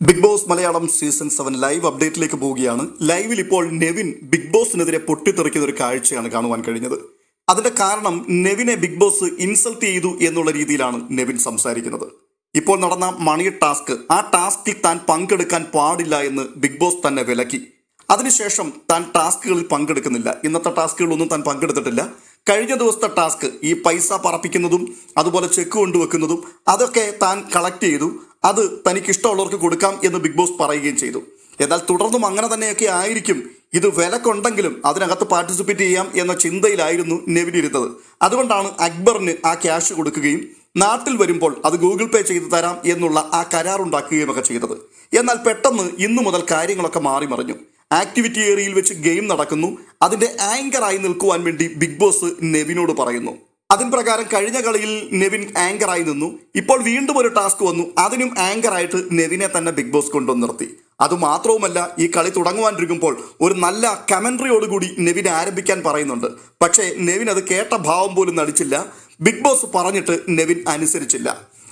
Big boss Malayalam season seven live അപ്ഡേറ്റിലേക്ക് പോവുകയാണ്. ലൈവിൽ ഇപ്പോൾ നെവിൻ ബിഗ് ബോസിനെതിരെ പൊട്ടിത്തെറിക്കുന്ന ഒരു കാഴ്ചയാണ് കാണുവാൻ കഴിഞ്ഞത്. അതിന്റെ കാരണം നെവിനെ ബിഗ് ബോസ് ഇൻസൾട്ട് ചെയ്തു എന്നുള്ള രീതിയിലാണ് നെവിൻ സംസാരിക്കുന്നത്. ഇപ്പോൾ നടന്ന മണി ടാസ്ക് ആ ടാസ്കിൽ താൻ പങ്കെടുക്കാൻ പാടില്ല എന്ന് ബിഗ് ബോസ് തന്നെ വിലക്കി. അതിനുശേഷം താൻ ടാസ്കുകളിൽ പങ്കെടുക്കുന്നില്ല. ഇന്നത്തെ ടാസ്കുകളൊന്നും താൻ പങ്കെടുത്തിട്ടില്ല. കഴിഞ്ഞ ദിവസത്തെ ടാസ്ക് ഈ പൈസ പറപ്പിക്കുന്നതും അതുപോലെ ചെക്ക് കൊണ്ടുവെക്കുന്നതും അതൊക്കെ താൻ കളക്ട് ചെയ്തു. അത് തനിക്ക് ഇഷ്ടമുള്ളവർക്ക് കൊടുക്കാം എന്ന് ബിഗ് ബോസ് പറയുകയും ചെയ്തു. എന്നാൽ തുടർന്നും അങ്ങനെ തന്നെയൊക്കെ ആയിരിക്കും. ഇത് വിലക്കുണ്ടെങ്കിലും അതിനകത്ത് പാർട്ടിസിപ്പേറ്റ് ചെയ്യാം എന്ന ചിന്തയിലായിരുന്നു നെവിൻ ഇരുന്നത്. അതുകൊണ്ടാണ് അക്ബറിന് ആ ക്യാഷ് കൊടുക്കുകയും നാട്ടിൽ വരുമ്പോൾ അത് ഗൂഗിൾ പേ ചെയ്തു തരാം എന്നുള്ള ആ കരാറുണ്ടാക്കുകയും ഒക്കെ ചെയ്തത്. എന്നാൽ പെട്ടെന്ന് ഇന്നു മുതൽ കാര്യങ്ങളൊക്കെ മാറി മറിഞ്ഞു. ആക്ടിവിറ്റി ഏരിയയിൽ വെച്ച് ഗെയിം നടക്കുന്നു. അതിന്റെ ആങ്കറായി നിൽക്കുവാൻ വേണ്ടി ബിഗ് ബോസ് നെവിനോട് പറയുന്നു. അതിൻ പ്രകാരം കഴിഞ്ഞ കളിയിൽ നെവിൻ ആങ്കറായി നിന്നു. ഇപ്പോൾ വീണ്ടും ഒരു ടാസ്ക് വന്നു. അതിനും ആങ്കറായിട്ട് നെവിനെ തന്നെ ബിഗ് ബോസ് കൊണ്ടുവന്ന് നിർത്തി. അതുമാത്രവുമല്ല ഈ കളി തുടങ്ങുവാനിരിക്കുമ്പോൾ ഒരു നല്ല കമൻട്രിയോടുകൂടി നെവിൻ ആരംഭിക്കാൻ പറയുന്നുണ്ട്. പക്ഷേ നെവിൻ അത് കേട്ട ഭാവം പോലും നടിച്ചില്ല. ബിഗ് ബോസ് പറഞ്ഞിട്ട് നെവിൻ അനുസരിച്ചില്ല.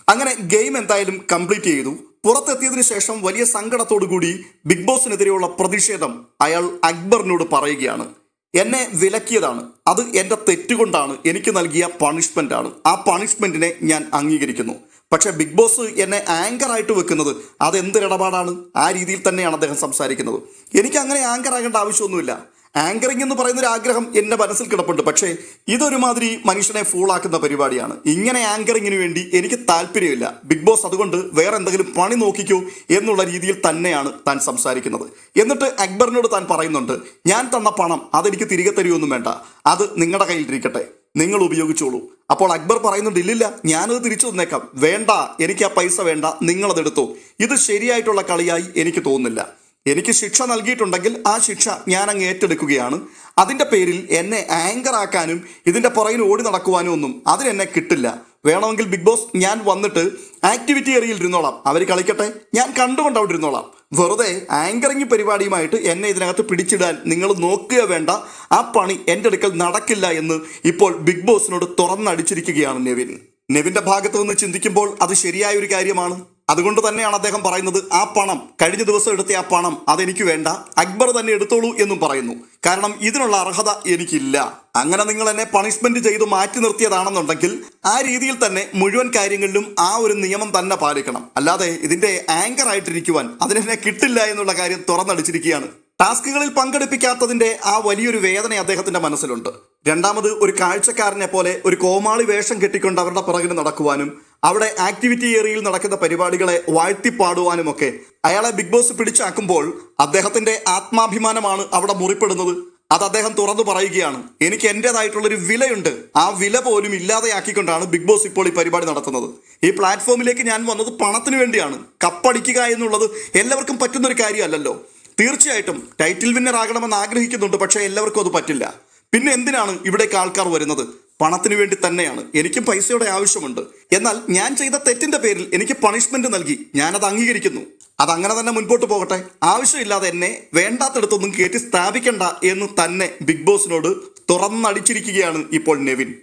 അങ്ങനെ ഗെയിം എന്തായാലും കംപ്ലീറ്റ് ചെയ്തു. പുറത്തെത്തിയതിനു ശേഷം വലിയ സങ്കടത്തോടു കൂടി ബിഗ് ബോസിനെതിരെയുള്ള പ്രതിഷേധം അയാൾ അക്ബറിനോട് പറയുകയാണ്. എന്നെ വിലക്കിയതാണ്. അത് എന്റെ തെറ്റുകൊണ്ടാണ് എനിക്ക് നൽകിയ പണിഷ്മെന്റ് ആണ്. ആ പണിഷ്മെന്റിനെ ഞാൻ അംഗീകരിക്കുന്നു. പക്ഷേ ബിഗ് ബോസ് എന്നെ ആങ്കറായിട്ട് വെക്കുന്നത് അത് എന്തൊരിടപാടാണ് ആ രീതിയിൽ തന്നെയാണ് അദ്ദേഹം സംസാരിക്കുന്നത്. എനിക്ക് അങ്ങനെ ആങ്കർ ആകേണ്ട ആവശ്യമൊന്നുമില്ല. ആങ്കറിംഗ് എന്ന് പറയുന്ന ഒരു ആഗ്രഹം എന്റെ മനസ്സിൽ കിടപ്പുണ്ട്. പക്ഷേ ഇതൊരുമാതിരി മനുഷ്യനെ ഫൂളാക്കുന്ന പരിപാടിയാണ്. ഇങ്ങനെ ആങ്കറിങ്ങിന് വേണ്ടി എനിക്ക് താല്പര്യമില്ല. ബിഗ് ബോസ് അതുകൊണ്ട് വേറെ എന്തെങ്കിലും പണി നോക്കിക്കോ എന്നുള്ള രീതിയിൽ തന്നെയാണ് താൻ സംസാരിക്കുന്നത്. എന്നിട്ട് അക്ബറിനോട് താൻ പറയുന്നുണ്ട് ഞാൻ തന്ന പണം അതെനിക്ക് തിരികെ തരുമൊന്നും വേണ്ട. അത് നിങ്ങളുടെ കയ്യിലിരിക്കട്ടെ. നിങ്ങൾ ഉപയോഗിച്ചോളൂ. അപ്പോൾ അക്ബർ പറയുന്നുണ്ട് ഇല്ലില്ല ഞാനത് തിരിച്ചു തന്നേക്കാം. വേണ്ട എനിക്ക് ആ പൈസ വേണ്ട. നിങ്ങളതെടുത്തു ഇത് ശരിയായിട്ടുള്ള കളിയായി എനിക്ക് തോന്നുന്നില്ല. എനിക്ക് ശിക്ഷ നൽകിയിട്ടുണ്ടെങ്കിൽ ആ ശിക്ഷ ഞാൻ അങ്ങ് ഏറ്റെടുക്കുകയാണ്. അതിന്റെ പേരിൽ എന്നെ ആങ്കർ ആക്കാനും ഇതിന്റെ പുറകിൽ ഓടി നടക്കുവാനും ഒന്നും അതിനെന്നെ കിട്ടില്ല. വേണമെങ്കിൽ ബിഗ് ബോസ് ഞാൻ വന്നിട്ട് ആക്ടിവിറ്റി ഏരിയയിൽ ഇരുന്നോളാം. അവർ കളിക്കട്ടെ? ഞാൻ കണ്ടുകൊണ്ട് അവിടെ ഇരുന്നോളാം. വെറുതെ ആങ്കറിങ് പരിപാടിയുമായിട്ട് എന്നെ ഇതിനകത്ത് പിടിച്ചിടാൻ നിങ്ങൾ നോക്കുക വേണ്ട. ആ പണി എന്റെ അടുക്കൽ നടക്കില്ല എന്ന് ഇപ്പോൾ ബിഗ് ബോസിനോട് തുറന്നടിച്ചിരിക്കുകയാണ് നെവിൻ. നെവിന്റെ ഭാഗത്ത് നിന്ന് ചിന്തിക്കുമ്പോൾ അത് ശരിയായ ഒരു കാര്യമാണ്. അതുകൊണ്ട് തന്നെയാണ് അദ്ദേഹം പറയുന്നത് ആ പണം കഴിഞ്ഞ ദിവസം എടുത്ത ആ പണം അതെനിക്ക് വേണ്ട അക്ബർ തന്നെ എടുത്തോളൂ എന്നും പറയുന്നു. കാരണം ഇതിനുള്ള അർഹത എനിക്കില്ല. അങ്ങനെ നിങ്ങൾ എന്നെ പണിഷ്മെന്റ് ചെയ്ത് മാറ്റി നിർത്തിയതാണെന്നുണ്ടെങ്കിൽ ആ രീതിയിൽ തന്നെ മുഴുവൻ കാര്യങ്ങളിലും ആ ഒരു നിയമം തന്നെ പാലിക്കണം. അല്ലാതെ ഇതിന്റെ ആങ്കർ ആയിട്ടിരിക്കുവാൻ അതിനെന്നെ കിട്ടില്ല എന്നുള്ള കാര്യം തുറന്നടിച്ചിരിക്കുകയാണ്. ടാസ്കുകളിൽ പങ്കെടുപ്പിക്കാത്തതിന്റെ ആ വലിയൊരു വേദന അദ്ദേഹത്തിന്റെ മനസ്സിലുണ്ട്. രണ്ടാമത് ഒരു കാഴ്ചക്കാരനെ പോലെ ഒരു കോമാളി വേഷം കെട്ടിക്കൊണ്ട് അവരുടെ പിറകിൽ നടക്കുവാനും അവിടെ ആക്ടിവിറ്റി ഏരിയയിൽ നടക്കുന്ന പരിപാടികളെ വാഴ്ത്തിപ്പാടുവാനും ഒക്കെ അയാളെ ബിഗ് ബോസ് പിടിച്ചാക്കുമ്പോൾ അദ്ദേഹത്തിന്റെ ആത്മാഭിമാനമാണ് അവിടെ മുറിപ്പെടുന്നത്. അത് അദ്ദേഹം തുറന്നു പറയുകയാണ്. എനിക്ക് എന്റെതായിട്ടുള്ളൊരു വിലയുണ്ട്. ആ വില പോലും ഇല്ലാതെയാക്കിക്കൊണ്ടാണ് ബിഗ് ബോസ് ഇപ്പോൾ ഈ പരിപാടി നടത്തുന്നത്. ഈ പ്ലാറ്റ്ഫോമിലേക്ക് ഞാൻ വന്നത് പണത്തിന് വേണ്ടിയാണ്. കപ്പടിക്കുക എന്നുള്ളത് എല്ലാവർക്കും പറ്റുന്ന ഒരു കാര്യമല്ലല്ലോ. തീർച്ചയായിട്ടും ടൈറ്റിൽ വിന്നർ ആകണമെന്ന് ആഗ്രഹിക്കുന്നുണ്ട് പക്ഷേ എല്ലാവർക്കും അത് പറ്റില്ല. പിന്നെ എന്തിനാണ് ഇവിടേക്ക് ആൾക്കാർ വരുന്നത്? പണത്തിന് വേണ്ടി തന്നെയാണ്. എനിക്കും പൈസയുടെ ആവശ്യമുണ്ട്. എന്നാൽ ഞാൻ ചെയ്ത തെറ്റിന്റെ പേരിൽ എനിക്ക് പണിഷ്മെന്റ് നൽകി. ഞാനത് അംഗീകരിക്കുന്നു. അത് അങ്ങനെ തന്നെ മുൻപോട്ട് പോകട്ടെ. ആവശ്യമില്ലാതെ എന്നെ വേണ്ടാത്തടത്തൊന്നും കയറ്റി സ്ഥാപിക്കണ്ട എന്ന് തന്നെ ബിഗ് ബോസിനോട് തുറന്നടിച്ചിരിക്കുകയാണ് ഇപ്പോൾ നെവിൻ.